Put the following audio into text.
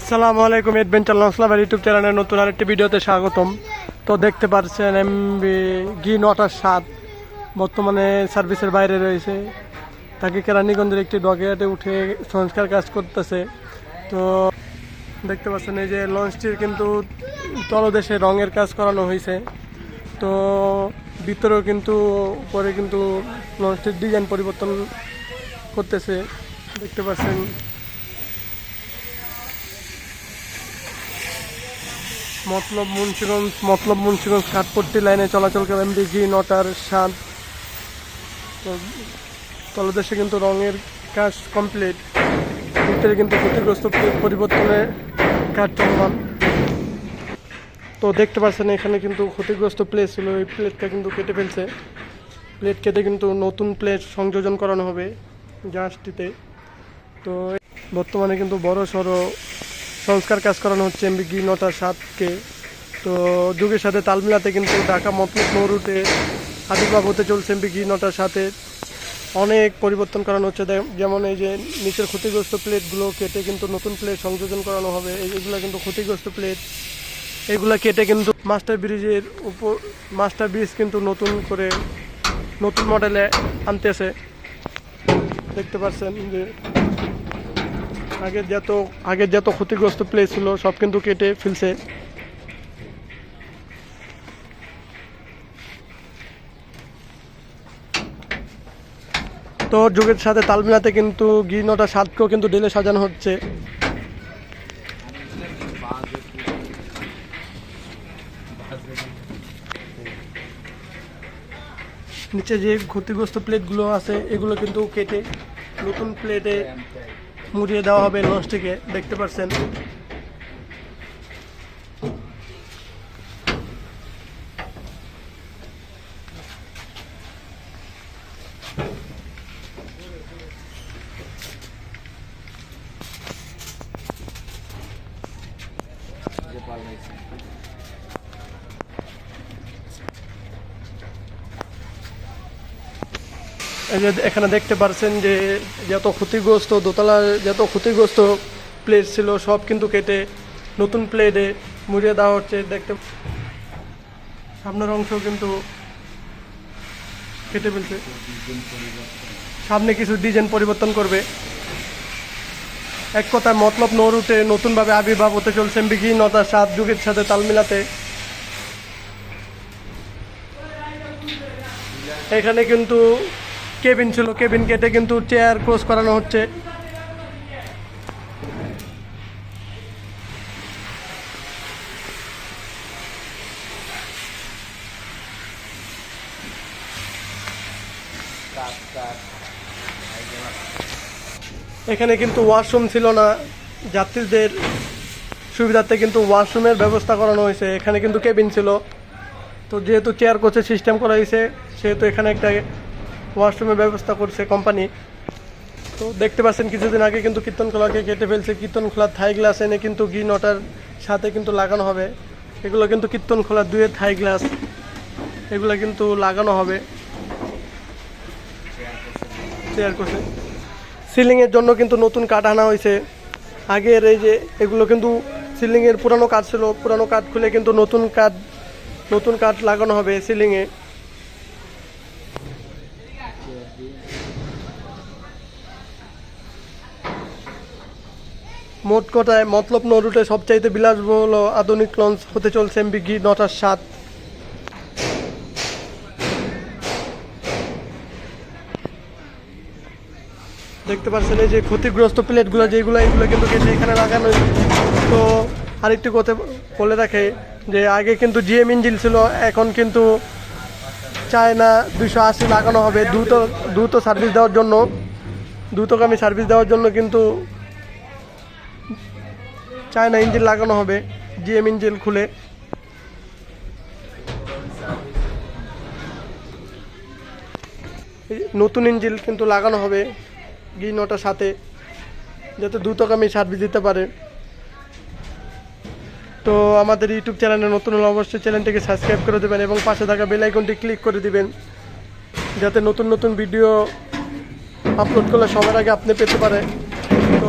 আসসালামু আলাইকুম adventure লংসলাভার YouTube চ্যানেলের নতুন আরেকটি ভিডিওতে স্বাগতম। তো দেখতে পাচ্ছেন এমবি গি নটার সাত বর্তমানে সার্ভিসের বাইরে রয়েছে। তাকে কেরানীগঞ্জের একটি ডগেয়াটে উঠে সংস্কার কাজ করতেছে। তো দেখতে পাচ্ছেন, এই যে লঞ্চটির কিন্তু তলদেশে রঙের কাজ করানো হয়েছে। তো ভিতরেও কিন্তু পরে কিন্তু লঞ্চটির ডিজাইন পরিবর্তন করতেছে। দেখতে পাচ্ছেন মতলব মুন্সিগঞ্জ মতলব মুন্সিগঞ্জ কাঠপট্টি লাইনে চলাচল করেন দিঘি নটার সাত। তো তলদেশে কিন্তু রঙের কাজ কমপ্লিট ভিতরে কিন্তু ক্ষতিগ্রস্ত প্লেট পরিবর্তনের কাজ চলমান। তো দেখতে পাচ্ছেন এখানে কিন্তু ক্ষতিগ্রস্ত প্লেট ছিল এই প্লেটটা কিন্তু কেটে ফেলছে। প্লেট কেটে কিন্তু নতুন প্লেট সংযোজন করানো হবে। জাহাজটিতে তো বর্তমানে কিন্তু বড় সড়ো সংস্কার কাজ করানো হচ্ছে এমবিগি নটা সাতকে। তো যুগের সাথে তাল মিলাতে কিন্তু ঢাকা মতলব নৌরুটে আদিবাব হতে চলছে এমবিগি নটার সাথে অনেক পরিবর্তন করানো হচ্ছে যেমন এই যে নিচের ক্ষতিগ্রস্ত প্লেটগুলো কেটে কিন্তু নতুন প্লেট সংযোজন করানো হবে এইগুলো কিন্তু ক্ষতিগ্রস্ত প্লেট। এগুলো কেটে কিন্তু মাস্টার ব্রিজের উপর মাস্টার ব্রিজ কিন্তু নতুন করে নতুন মডেলে আনতেছে। দেখতে পাচ্ছেন যে আগের যত আগের যত ক্ষতিগ্রস্ত প্লেস ছিল, সব কিন্তু কেটে ফেলছে। তো যুগের সাথে তাল মিলাতে কিন্তু গিরনটা সাতকেও কিন্তু ডেলে সাজানো হচ্ছে। নিচে যে ক্ষতিগ্রস্ত প্লেটগুলো আছে, এগুলো কিন্তু কেটে নতুন প্লেটে মুড়িয়ে দেওয়া হবে লঞ্চটিকে দেখতে পাচ্ছেন। যে এখানে দেখতে পারছেন যে যত ক্ষতিগ্রস্ত দোতলার যত ক্ষতিগ্রস্ত প্লেট ছিল, সব কিন্তু কেটে নতুন প্লেটে মুড়িয়ে দেওয়া হচ্ছে। দেখতে সামনের অংশ কিন্তু কেটে ফেলছে। সামনে কিছু ডিজাইন পরিবর্তন করবে। এক কথায় মতলব নৌরুটে নতুনভাবে আবির্ভাব হতে চলছে বিঘ্নতা সাত যুগের সাথে তাল মিলাতে। এখানে কিন্তু কেবিন ছিল, কেবিন কেটে কিন্তু চেয়ার ক্রস করানো হচ্ছে। এখানে কিন্তু ওয়াশরুম ছিল না। যাত্রীদের সুবিধার্থে কিন্তু ওয়াশরুমের ব্যবস্থা করানো হয়েছে। এখানে কিন্তু কেবিন ছিল। তো যেহেতু চেয়ার কোচের সিস্টেম করা হয়েছে, সেহেতু এখানে একটা ওয়াশরুমের ব্যবস্থা করছে কোম্পানি তো দেখতে পাচ্ছেন কিছুদিন আগে কিন্তু কীর্তনখোলাকে কেটে ফেলছে। কীর্তন কীর্তনখোলার থাই গ্লাস এনে কিন্তু গি নটার সাথে কিন্তু লাগানো হবে। এগুলো কিন্তু কীর্তন কীর্তনখোলার দুয়ে থাই গ্লাস এগুলো কিন্তু লাগানো হবে। চেয়ার করছে। সিলিংয়ের জন্য কিন্তু নতুন কাঠ আনা হয়েছে। আগের এই যে এগুলো কিন্তু সিলিংয়ের পুরানো কাঠ ছিল। পুরানো কাঠ খুলে কিন্তু নতুন কাঠ নতুন কাঠ লাগানো হবে সিলিংয়ে মোট কথায় মতলব নরুটে সবচাইতে বিলাসবহুল ও আধুনিক লঞ্চ হতে চলছে এমবিগি নটার সাত। দেখতে পাচ্ছেন এই যে ক্ষতিগ্রস্ত প্লেটগুলো যেগুলো, এগুলো কিন্তু এখানে লাগানো তো আরেকটি কথা বলে রাখে যে আগে কিন্তু জিএম ইঞ্জিন ছিল, এখন কিন্তু চায়না দুশো আশি লাগানো হবে। দ্রুত দ্রুত সার্ভিস দেওয়ার জন্য, দ্রুতগামী সার্ভিস দেওয়ার জন্য কিন্তু চায়না ইঞ্জিন লাগানো হবে, জিএম ইঞ্জিন খুলে। নতুন ইঞ্জিন কিন্তু লাগানো হবে গি নটার সাথে যাতে দ্রুতগামী সার্ভিস দিতে পারে। তো আমাদের ইউটিউব চ্যানেলে নতুন হলে অবশ্যই চ্যানেলটিকে সাবস্ক্রাইব করে দেবেন এবং পাশে থাকা বেল আইকনটি ক্লিক করে দিবেন, যাতে নতুন নতুন ভিডিও আপলোড করলে সবার আগে আপনি পেতে পারে। তো